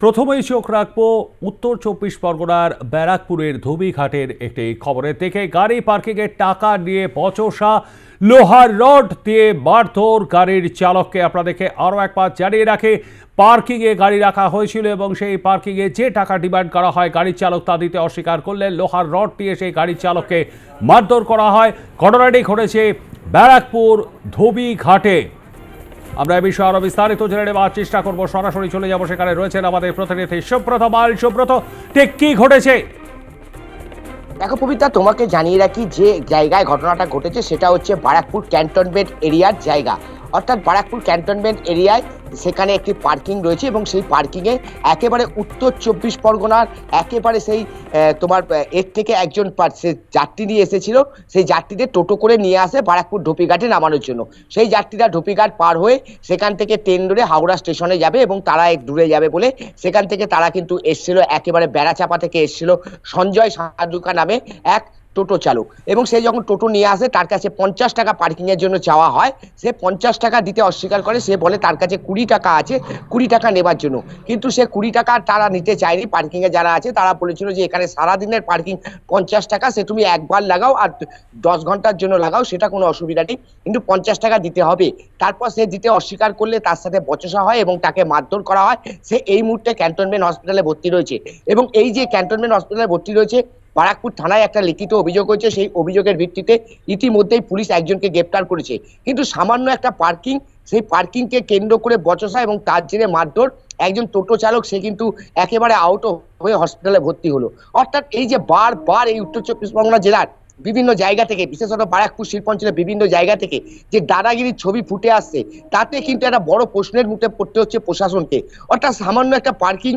প্রথমেই চোখ রাখব উত্তর চব্বিশ পরগনার ব্যারাকপুরের ধুবিঘাটের একটি খবরের থেকে গাড়ি পার্কিংয়ের টাকা নিয়ে বচসা, লোহার রড দিয়ে মারধর গাড়ির চালককে আপনাদেরকে আরও একবার জানিয়ে রাখে, পার্কিংয়ে গাড়ি রাখা হয়েছিল এবং সেই পার্কিংয়ে যে টাকা ডিমান্ড করা হয় গাড়ির চালক তা দিতে অস্বীকার করলে লোহার রড দিয়ে সেই গাড়ির চালককে মারধর করা হয়। ঘটনাটি ঘটেছে ব্যারাকপুর ধুবিঘাটে। আমরা এই বিষয়ে আরও বিস্তারিত জেনে নেওয়ার চেষ্টা করব। সরাসরি চলে যাব সেখানে। রয়েছেন আমাদের প্রতিনিধি সুব্রত মাল সুব্রত, ঠিক কি ঘটেছে? দেখো পবিতা তোমাকে জানিয়ে রাখি যে জায়গায় ঘটনাটা ঘটেছে, সেটা হচ্ছে বারাকপুর ক্যান্টনমেন্ট এরিয়ার জায়গা। অর্থাৎ বারাকপুর ক্যান্টনমেন্ট এরিয়ায় সেখানে একটি পার্কিং রয়েছে এবং সেই পার্কিংয়ে একেবারে উত্তর চব্বিশ পরগনার একেবারে সেই তোমার এর থেকে একজন সে যাত্রী নিয়ে এসেছিল। সেই যাত্রীদের টোটো করে নিয়ে আসে বারাকপুর ঢোপিঘাটে নামানোর জন্য। সেই যাত্রীরা ঢোপিঘাট পার হয়ে সেখান থেকে ট্রেন ধরে হাওড়া স্টেশনে যাবে এবং তারা এক দূরে যাবে বলে সেখান থেকে তারা কিন্তু এসছিল, একেবারে বেড়াচাপা থেকে এসছিল সঞ্জয় সাহাদুকা নামে এক টোটো চালক। এবং সে যখন টোটো নিয়ে আসে, তার কাছে পঞ্চাশ টাকা পার্কিংয়ের জন্য চাওয়া হয়। সে পঞ্চাশ টাকা দিতে অস্বীকার করে। সে বলে, তার কাছে কুড়ি টাকা আছে, কুড়ি টাকা নেবার জন্য। কিন্তু সে কুড়ি টাকা তারা নিতে চায়নি। পার্কিংয়ে যারা আছে, তারা বলেছিল যে, এখানে সারাদিনের পার্কিং পঞ্চাশ টাকা, সে তুমি একবার লাগাও আর দশ ঘণ্টার জন্য লাগাও, সেটা কোনো অসুবিধা নেই। কিন্তু পঞ্চাশ টাকা দিতে হবে। তারপর সে দিতে অস্বীকার করলে তার সাথে বচসা হয় এবং তাকে মারধর করা হয়। সে এই মুহূর্তে ক্যান্টনমেন্ট হসপিটালে ভর্তি রয়েছে। এবং এই যে ক্যান্টনমেন্ট হসপিটালে ভর্তি রয়েছে বারাকপুর থানায় একটা লিখিত অভিযোগ হয়েছে, সেই অভিযোগের ভিত্তিতে ইতিমধ্যেই পুলিশ একজনকে গ্রেপ্তার করেছে। কিন্তু সামান্য একটা পার্কিং, সেই পার্কিংকে কেন্দ্র করে বচসা এবং তার জেরে মারধর একজন টোটো চালক, সে কিন্তু একেবারে আউট হয়ে হসপিটালে ভর্তি হলো। অর্থাৎ এই যে বারবার এই উত্তর চব্বিশ পরগনা জেলার বিভিন্ন জায়গা থেকে, বিশেষত বারাকপুর শিল্পাঞ্চলের বিভিন্ন জায়গা থেকে যে দাদাগিরির ছবি ফুটে আসছে, তাতে কিন্তু একটা বড় প্রশ্নের মুখে পড়তে হচ্ছে প্রশাসনকে। অর্থাৎ সামান্য একটা পার্কিং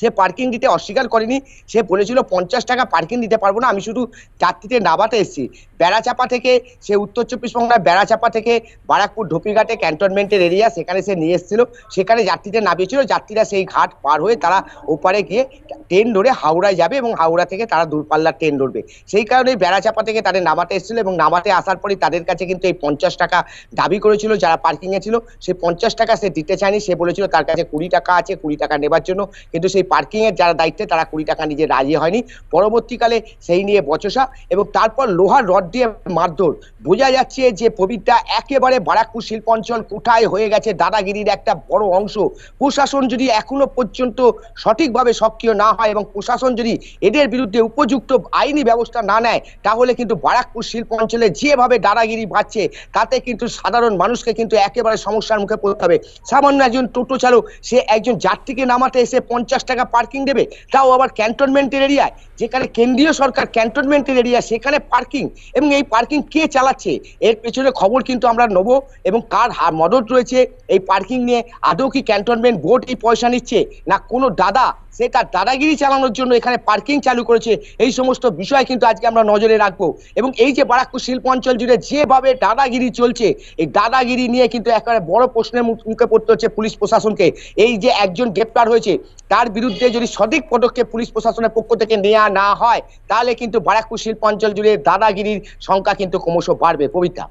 সে পার্কিং দিতে অস্বীকার করেনি। সে বলেছিল, পঞ্চাশ টাকা পার্কিং দিতে পারব না, আমি শুধু যাত্রীতে নাবাতে এসেছি। বেড়াচাপা থেকে সে উত্তর চব্বিশ পরগনার বেড়াচাপা থেকে বারাকপুর ঢোপিঘাটে ক্যান্টনমেন্টের এরিয়া সেখানে সে নিয়ে এসেছিল। সেখানে যাত্রীদের নামিয়েছিল। যাত্রীরা সেই ঘাট পার হয়ে তারা ওপারে গিয়ে ট্রেন ধরে হাওড়ায় যাবে এবং হাওড়া থেকে তারা দূরপাল্লার ট্রেন ধরবে। সেই কারণে বেড়াচাপা থেকে তাদের নামাতে এসেছিল এবং নামাতে আসার পরে তাদের কাছে কিন্তু এই পঞ্চাশ টাকা দাবি করেছিল যারা পার্কিংয়ে ছিল। সেই পঞ্চাশ টাকা সে দিতে চায়নি। সে বলেছিল, তার কাছে কুড়ি টাকা আছে, কুড়ি টাকা নেবার জন্য। কিন্তু সেই পার্কিং এর যারা দায়িত্বে, তারা কুড়ি টাকা নিজে রাজি হয়নি। পরবর্তীকালে সেই নিয়ে বচসা এবং তারপর লোহার রড দিয়ে মারধর। বোঝা যাচ্ছে যে পবিত্রা একেবারে বারাকপুর শিল্পাঞ্চল কোঠায় হয়ে গেছে দাদাগিরির একটা বড় অংশ। প্রশাসন যদি এখনও পর্যন্ত সঠিকভাবে সক্রিয় না হয় এবং প্রশাসন যদি এদের বিরুদ্ধে উপযুক্ত আইনি ব্যবস্থা না নেয়, তাহলে কিন্তু বারাকপুর শিল্পাঞ্চলে যেভাবে দাদাগিরি বাড়ছে, তাতে কিন্তু সাধারণ মানুষকে কিন্তু একেবারে সমস্যার মুখে পড়তে হবে। সামান্য একজন টোটো চালক, সে একজন যাত্রীকে নামাতে এসে পঞ্চাশ টাকা পার্কিং দেবে, তাও আবার ক্যান্টনমেন্টের এরিয়ায় যেখানে কেন্দ্রীয় সরকার ক্যান্টনমেন্টের এরিয়া সেখানে পার্কিং এবং এই পার্কিং কে চালাচ্ছে? এর পেছনে খবর কিন্তু আমরা নেব এবং কার মদত রয়েছে এই পার্কিং নিয়ে। আদৌ কি ক্যান্টনমেন্ট বোর্ড এই পয়সা নিচ্ছে? না কোনো দাদা সে তার দাদাগিরি চালানোর জন্য এখানে পার্কিং চালু করেছে। এই সমস্ত বিষয় কিন্তু আজকে আমরা নজরে রাখব। এবং এই যে বারাকপুর শিল্প অঞ্চল জুড়ে যেভাবে দাদাগিরি চলছে, এই দাদাগিরি নিয়ে কিন্তু একেবারে বড় প্রশ্নের মুখে পড়তে হচ্ছে পুলিশ প্রশাসনকে। এই যে একজন গ্রেপ্তার হয়েছে, তার বিরুদ্ধে যদি সঠিক পদক্ষেপ পুলিশ প্রশাসনের পক্ষ থেকে নেওয়া না হয়, তাহলে কিন্তু বারাকপুর শিল্প অঞ্চল জুড়ে দাদাগিরির সংখ্যা কিন্তু ক্রমশ বাড়বে। কবিতা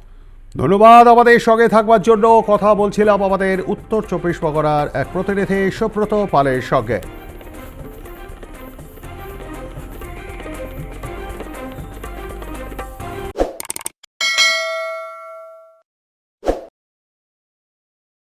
ধন্যবাদ আমাদের সঙ্গে থাকবার জন্য। কথা বলছিলাম আমাদের উত্তর চব্বিশ পরগনার এক প্রতিনিধি সুব্রত পালের সঙ্গে।